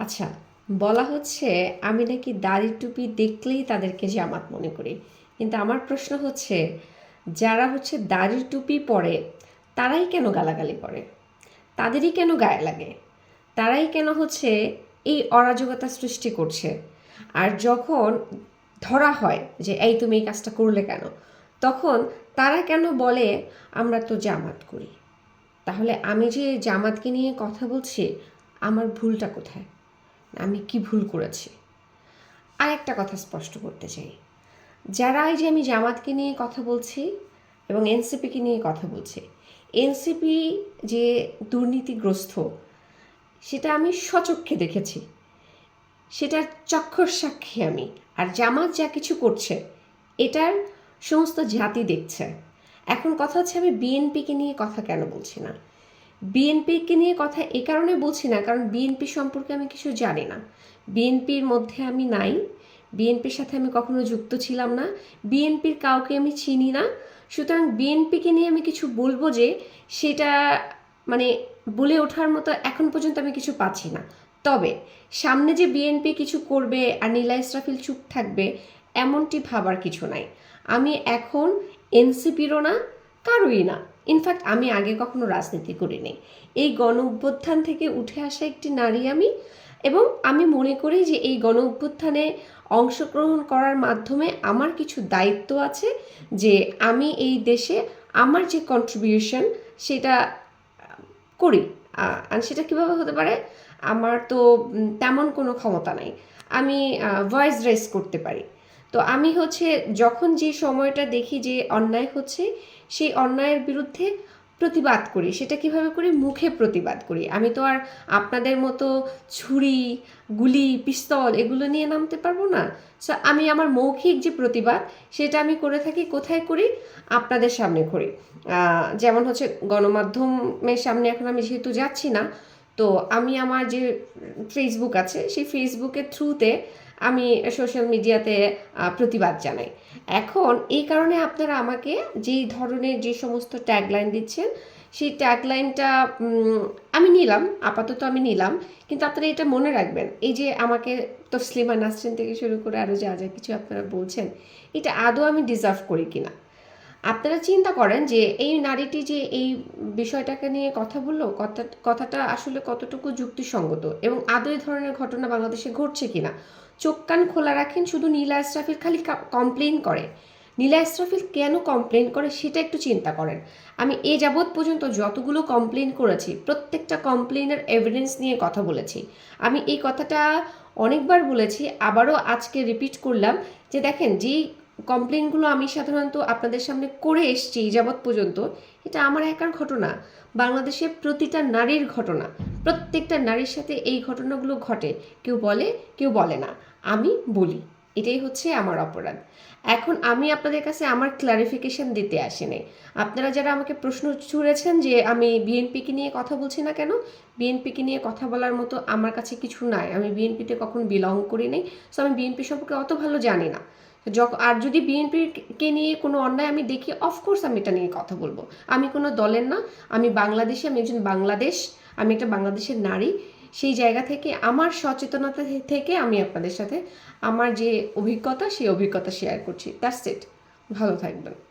আচ্ছা বলা হচ্ছে আমি নাকি দাড়ি টুপি দেখলেই তাদেরকে জামাত মনে করি। কিন্তু আমার প্রশ্ন হচ্ছে, যারা হচ্ছে দাড়ি টুপি পরে, তারাই কেন গালাগালি করে? তাদেরই কেন গায়ে লাগে? তারাই কেন হচ্ছে এই অরাজকতা সৃষ্টি করছে? আর যখন ধরা হয় যে, এই তুমি এই কাজটা করলে কেন? তখন তারা কেন বলে, আমরা তো জামাত করি? তাহলে আমি যে জামাতকে নিয়ে কথা বলছি, আমার ভুলটা কোথায়? আমি কি ভুল করেছি? আর একটা কথা স্পষ্ট করতে চাই। যারা এই যে আমি জামাতকে নিয়ে কথা বলছি এবং এনসিপিকে নিয়ে কথা বলছি, এনসিপি যে দুর্নীতিগ্রস্ত, সেটা আমি সচক্ষে দেখেছি। সেটার চক্ষর সাক্ষী আমি। আর জামাত যা কিছু করছে, এটার সমস্ত জাতি দেখছে। এখন কথা হচ্ছে আমি বিএনপিকে নিয়ে কথা কেন বলছি না? বিএনপিকে নিয়ে কথা এ কারণে বলছি না, কারণ বিএনপি সম্পর্কে আমি কিছু জানি না। বিএনপির মধ্যে আমি নাই, বিএনপির সাথে আমি কখনো যুক্ত ছিলাম না, বিএনপির কাউকে আমি চিনি না। সুতরাং বিএনপিকে নিয়ে আমি কিছু বলব যে, সেটা মানে বলে ওঠার মতো এখন পর্যন্ত আমি কিছু পাচ্ছি না। তবে সামনে যে বিএনপি কিছু করবে আর নীলা ইসরাফিল চুপ থাকবে, এমনটি ভাবার কিছু নাই। আমি এখন এনসিপিরও না কারোই না। ইনফ্যাক্ট, আমি আগে কখনো রাজনীতি করিনি। এই গণ অভ্যুত্থান থেকে উঠে আসা একটি নারী আমি এবং আমি মনে করি যে এই গণ অভ্যুত্থানে অংশগ্রহণ করার মাধ্যমে আমার কিছু দায়িত্ব আছে যে আমি এই দেশে আমার যে কন্ট্রিবিউশন সেটা করি। আর সেটা কীভাবে হতে পারে? আমার তো তেমন কোনো ক্ষমতা নাই। আমি ভয়েস রেস করতে পারি। তো আমি হচ্ছে যখন যে সময়টা দেখি যে অন্যায় হচ্ছে, সেই অন্যায়ের বিরুদ্ধে প্রতিবাদ করি। সেটা কীভাবে করি? মুখে প্রতিবাদ করি। আমি তো আর আপনাদের মতো ছুরি, গুলি, পিস্তল এগুলো নিয়ে নামতে পারব না। সো আমি আমার মৌখিক যে প্রতিবাদ, সেটা আমি করে থাকি, কোথায় করি? আপনাদের সামনে করি। যেমন হচ্ছে গণমাধ্যমের সামনে এখন আমি যেহেতু যাচ্ছি না, তো আমি আমার যে ফেসবুক আছে, সেই ফেসবুকের থ্রুতে আমি সোশ্যাল মিডিয়াতে প্রতিবাদ জানাই। এখন এই কারণে আপনারা আমাকে যেই ধরনের যে সমস্ত ট্যাগলাইন দিচ্ছেন, সেই ট্যাগলাইনটা আমি নিলাম, আপাতত আমি নিলাম, কিন্তু আপনারা এটা মনে রাখবেন, এই যে আমাকে তসলিমা নাসরিন থেকে শুরু করে আরও যা যা কিছু আপনারা বলছেন, এটা আদৌ আমি ডিজার্ভ করি কিনা? আপনারা চিন্তা করেন যে এই নারীটি যে এই বিষয়টাকে নিয়ে কথা বলল, কথা, কথাটা আসলে কতটুকু যুক্তিসঙ্গত এবং আদৌ ধরনের ঘটনা বাংলাদেশে ঘটছে কিনা? চোখ কান খোলা রাখেন, শুধু নীলা ইসরাফিল খালি কমপ্লেন করে। নীলা ইসরাফিল কেন কমপ্লেন করে সেটা একটু চিন্তা করেন। আমি এ যাবৎ পর্যন্ত যতগুলো কমপ্লেন করেছি, প্রত্যেকটা কমপ্লেনের এভিডেন্স নিয়ে কথা বলেছি। আমি এই কথাটা অনেকবার বলেছি, আবারও আজকে রিপিট করলাম যে দেখেন, যেই কমপ্লেনগুলো আমি সাধারণত আপনাদের সামনে করে এসেছি যাবৎ পর্যন্ত, এটা আমার একার ঘটনা। বাংলাদেশে প্রতিটা নারীর ঘটনা, প্রত্যেকটা নারীর সাথে এই ঘটনাগুলো ঘটে। কেউ বলে কেউ বলে না। আমি বলি, এটাই হচ্ছে আমার অপরাধ। এখন আমি আপনাদের কাছে আমার ক্লারিফিকেশন দিতে আসিনি। আপনারা যারা আমাকে প্রশ্ন ছুড়েছেন যে আমি বিএনপিকে নিয়ে কথা বলছি না কেন, বিএনপিকে নিয়ে কথা বলার মতো আমার কাছে কিছু নাই। আমি বিএনপিতে কখনো বিলং করি নাই। সো আমি বিএনপি সম্পর্কে অত ভালো জানি না। আর যদি বিএনপিকে নিয়ে কোনো অন্যায় আমি দেখি অফকোর্স আমি এটা নিয়ে কথা বলব। আমি কোনো দলের না, আমি বাংলাদেশে, আমি একজন বাংলাদেশ, আমি একটা বাংলাদেশের নারী। সেই জায়গা থেকে, আমার সচেতনতা থেকে আমি আপনাদের সাথে আমার যে অভিজ্ঞতা, সেই অভিজ্ঞতা শেয়ার করছি। দ্যাটস ইট ভালো থাকবেন।